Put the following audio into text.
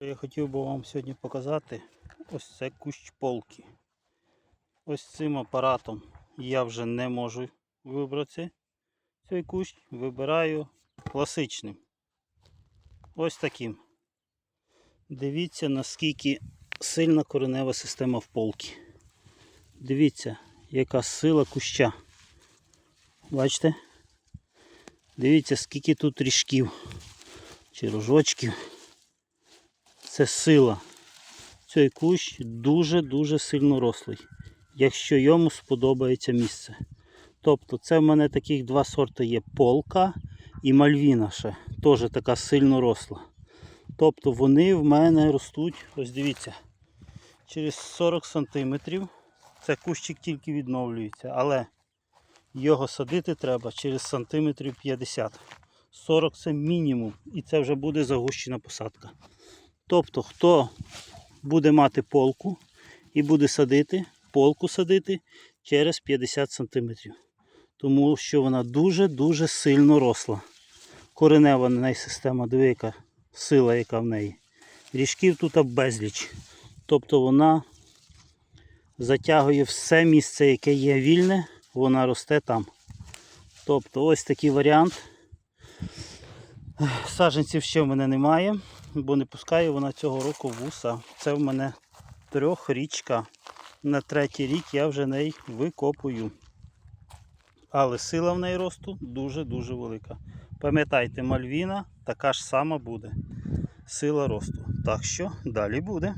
Я хотів би вам сьогодні показати ось це кущ полки. Ось цим апаратом я вже не можу вибрати цей кущ. Вибираю класичним. Ось таким. Дивіться, наскільки сильна коренева система в полки. Дивіться, яка сила куща. Бачите? Дивіться, скільки тут ріжків чи рожочків. Це сила. Цей кущ дуже-дуже сильно рослий, якщо йому сподобається місце. Тобто це в мене таких два сорти є полка і мальвіна ще, теж така сильно росла. Тобто вони в мене ростуть, ось дивіться, через 40 см. Це кущик тільки відновлюється, але його садити треба через сантиметрів 50. 40 це мінімум, і це вже буде загущена посадка. Тобто, хто буде мати полку і буде садити, полку садити через 50 см. Тому що вона дуже-дуже сильно росла. Коренева на неї система, диви, яка сила, яка в неї. Ріжків тут безліч. Тобто вона затягує все місце, яке є вільне, вона росте там. Тобто ось такий варіант. Саджанців ще в мене немає, бо не пускає вона цього року вуса. Це в мене трьохрічка. На третій рік я вже неї викопую. Але сила в неї росту дуже-дуже велика. Пам'ятайте, мальвіна така ж сама буде. Сила росту. Так що далі буде.